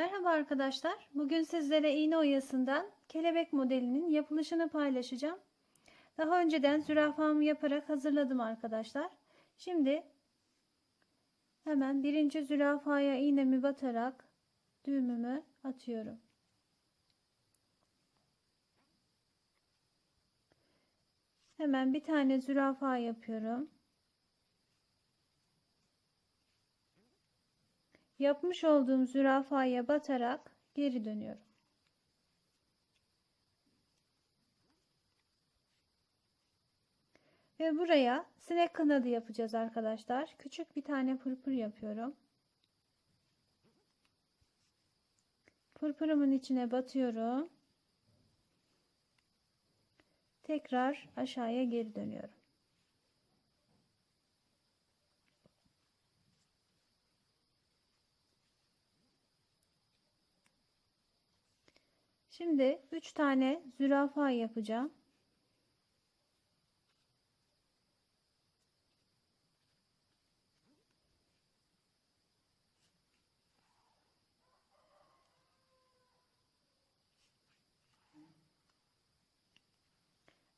Merhaba arkadaşlar. Bugün sizlere iğne oyasından kelebek modelinin yapılışını paylaşacağım. Daha önceden zürafamı yaparak hazırladım arkadaşlar. Şimdi hemen birinci zürafaya iğnemi batarak düğümümü atıyorum. Hemen bir tane zürafa yapıyorum. Yapmış olduğum zürafaya batarak geri dönüyorum. Ve buraya sinek kanadı yapacağız arkadaşlar. Küçük bir tane pırpır yapıyorum. Pırpırımın içine batıyorum. Tekrar aşağıya geri dönüyorum. Şimdi 3 tane zürafa yapacağım.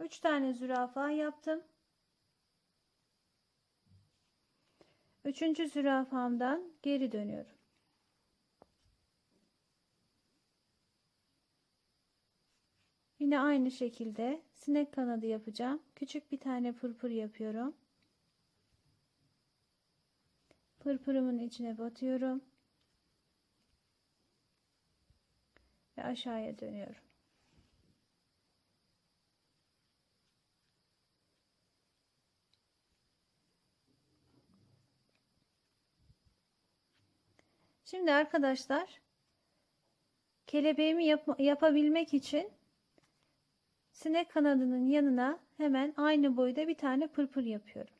Üç tane zürafa yaptım. Üçüncü zürafamdan geri dönüyorum. Yine aynı şekilde sinek kanadı yapacağım. Küçük bir tane pırpır yapıyorum. Pırpırımın içine batıyorum. Ve aşağıya dönüyorum. Şimdi arkadaşlar kelebeğimi yap yapabilmek için sinek kanadının yanına hemen aynı boyda bir tane pırpır yapıyorum.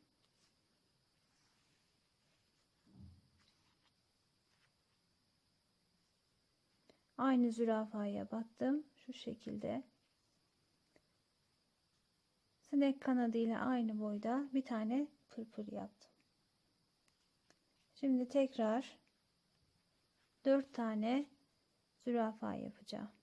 Aynı zürafaya battım. Şu şekilde. Sinek kanadı ile aynı boyda bir tane pırpır yaptım. Şimdi tekrar 4 tane zürafa yapacağım.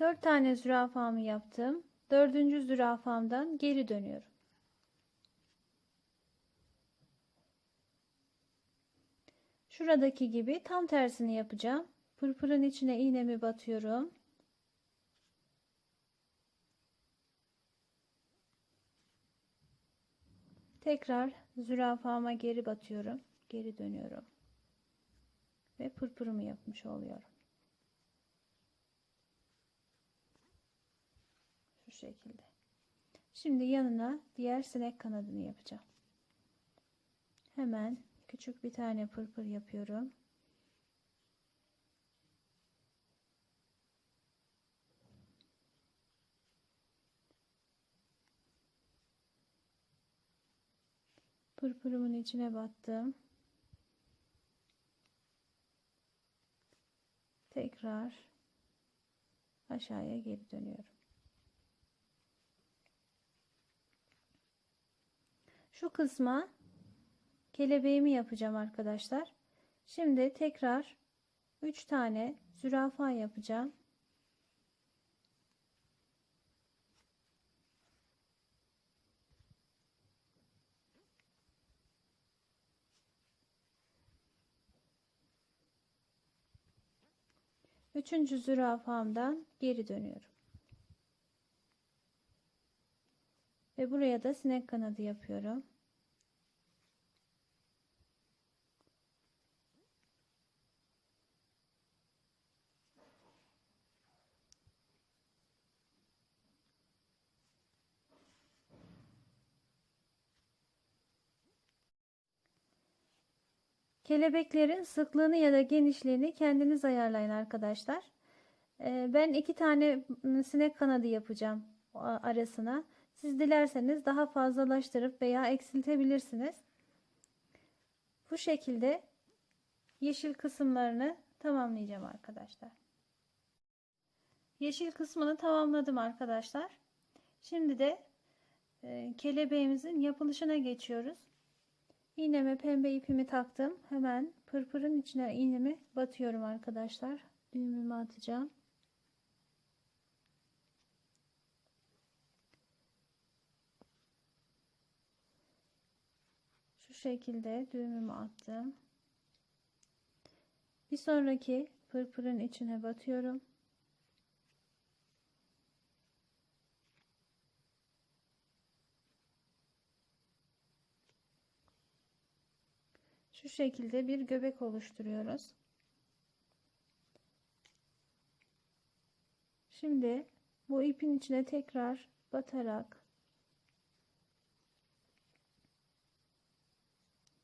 Dört tane zürafamı yaptım. Dördüncü zürafamdan geri dönüyorum. Şuradaki gibi tam tersini yapacağım. Pırpırın içine iğnemi batıyorum. Tekrar zürafama geri batıyorum. Geri dönüyorum. Ve pırpırımı yapmış oluyorum. Şu şekilde. Şimdi yanına diğer sinek kanadını yapacağım. Hemen küçük bir tane pırpır yapıyorum. Pırpırımın içine battım. Tekrar aşağıya geri dönüyorum. Şu kısma kelebeğimi yapacağım arkadaşlar. Şimdi tekrar 3 tane zürafa yapacağım. Üçüncü zürafamdan geri dönüyorum. Ve buraya da sinek kanadı yapıyorum. Kelebeklerin sıklığını ya da genişliğini kendiniz ayarlayın arkadaşlar. Ee, ben iki tane sinek kanadı yapacağım arasına. Siz dilerseniz daha fazlalaştırıp veya eksiltebilirsiniz. Bu şekilde yeşil kısımlarını tamamlayacağım arkadaşlar. Yeşil kısmını tamamladım arkadaşlar. Şimdi de e, kelebeğimizin yapılışına geçiyoruz. İğneme pembe ipimi taktım. Hemen pırpırın içine iğnemi batıyorum arkadaşlar. Düğümümü atacağım. Şu şekilde düğümümü attım. Bir sonraki pırpırın içine batıyorum. Şu şekilde bir göbek oluşturuyoruz. Şimdi bu ipin içine tekrar batarak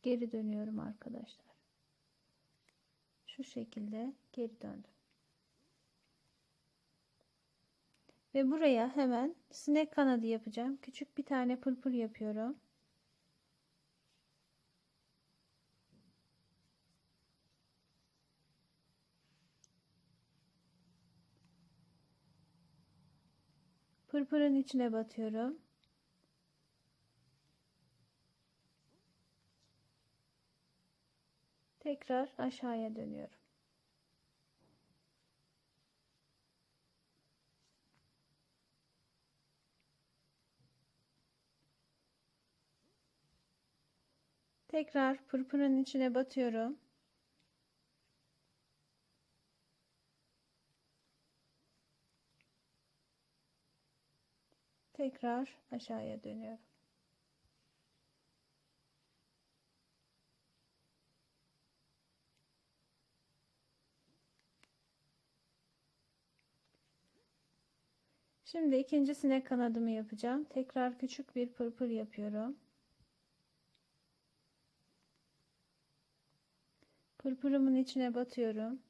geri dönüyorum arkadaşlar. Şu şekilde geri döndüm. Ve buraya hemen sinek kanadı yapacağım. Küçük bir tane pırpır yapıyorum. Pırpırın içine batıyorum. Tekrar aşağıya dönüyorum. Tekrar pırpırın içine batıyorum. Tekrar aşağıya dönüyorum. Şimdi ikinci sinek kanadımı yapacağım. Tekrar küçük bir pırpır yapıyorum. Pırpırımın içine batıyorum.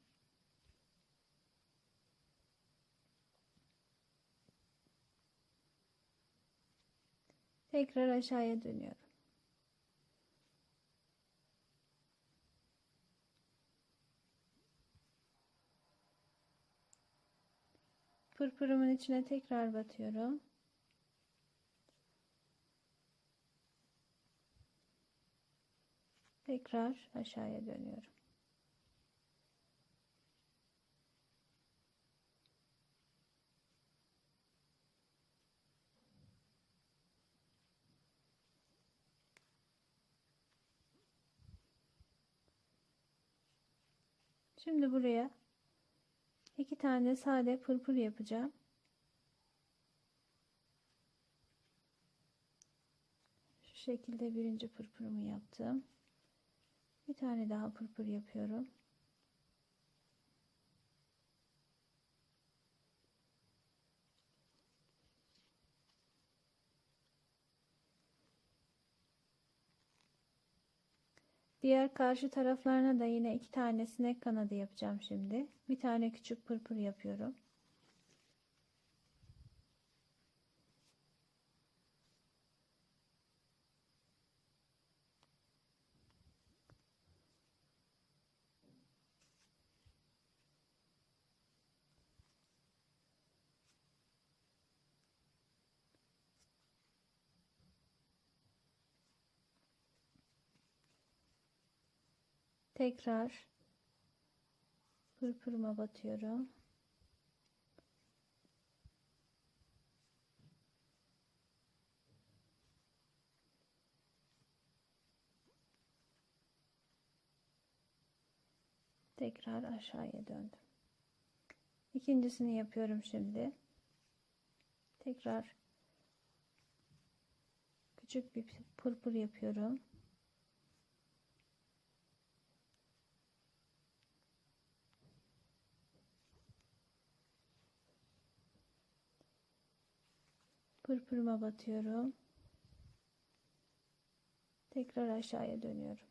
Tekrar aşağıya dönüyorum. Pırpırımın içine tekrar batıyorum. Tekrar aşağıya dönüyorum. Şimdi buraya iki tane sade pırpır yapacağım. Şu şekilde birinci pırpırımı yaptım. Bir tane daha pırpır yapıyorum. Diğer karşı taraflarına da yine iki tane sinek kanadı yapacağım şimdi. Bir tane küçük pırpır yapıyorum. Tekrar pırpırıma batıyorum. Tekrar aşağıya döndüm. İkincisini yapıyorum şimdi. Tekrar küçük bir pırpır yapıyorum. pırpırıma batıyorum. Tekrar aşağıya dönüyorum.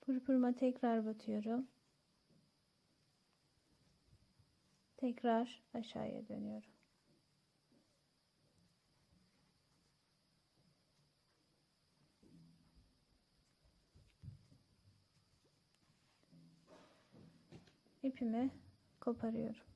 Pırpırıma tekrar batıyorum. Tekrar aşağıya dönüyorum. İpimi koparıyorum.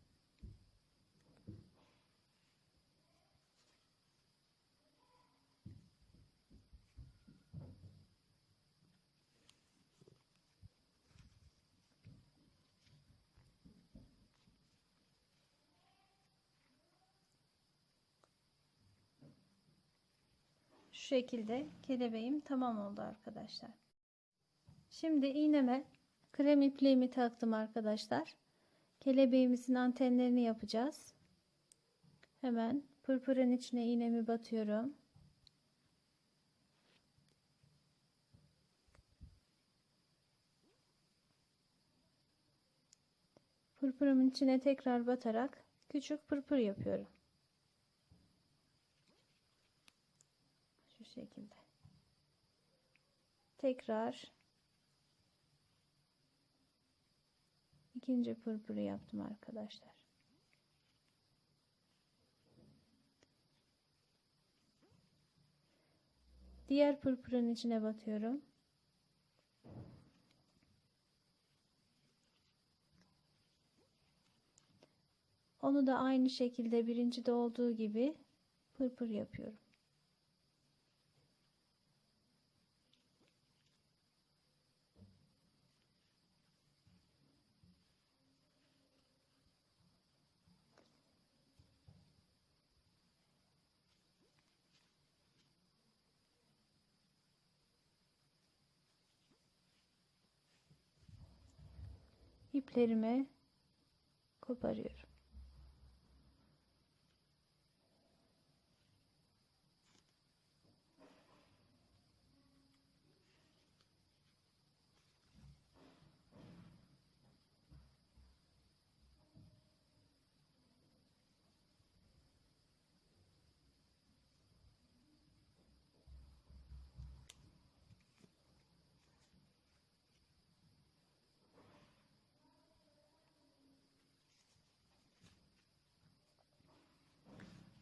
Şu şekilde kelebeğim tamam oldu arkadaşlar. Şimdi iğneme krem ipliğimi taktım arkadaşlar. Kelebeğimizin antenlerini yapacağız. Hemen pırpırın içine iğnemi batıyorum. Pırpırımın içine tekrar batarak küçük pırpır yapıyorum. Şu şekilde. Tekrar ikinci pırpırı yaptım arkadaşlar. Diğer pırpırın içine batıyorum. Onu da aynı şekilde birincide olduğu gibi pırpır yapıyorum. İplerimi koparıyorum.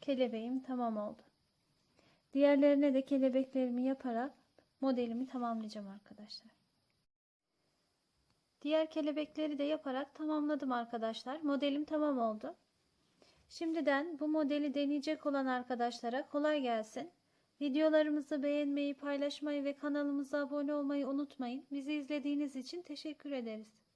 Kelebeğim tamam oldu. Diğerlerine de kelebeklerimi yaparak modelimi tamamlayacağım arkadaşlar. Diğer kelebekleri de yaparak tamamladım arkadaşlar. Modelim tamam oldu. Şimdiden bu modeli deneyecek olan arkadaşlara kolay gelsin. Videolarımızı beğenmeyi, paylaşmayı ve kanalımıza abone olmayı unutmayın. Bizi izlediğiniz için teşekkür ederiz.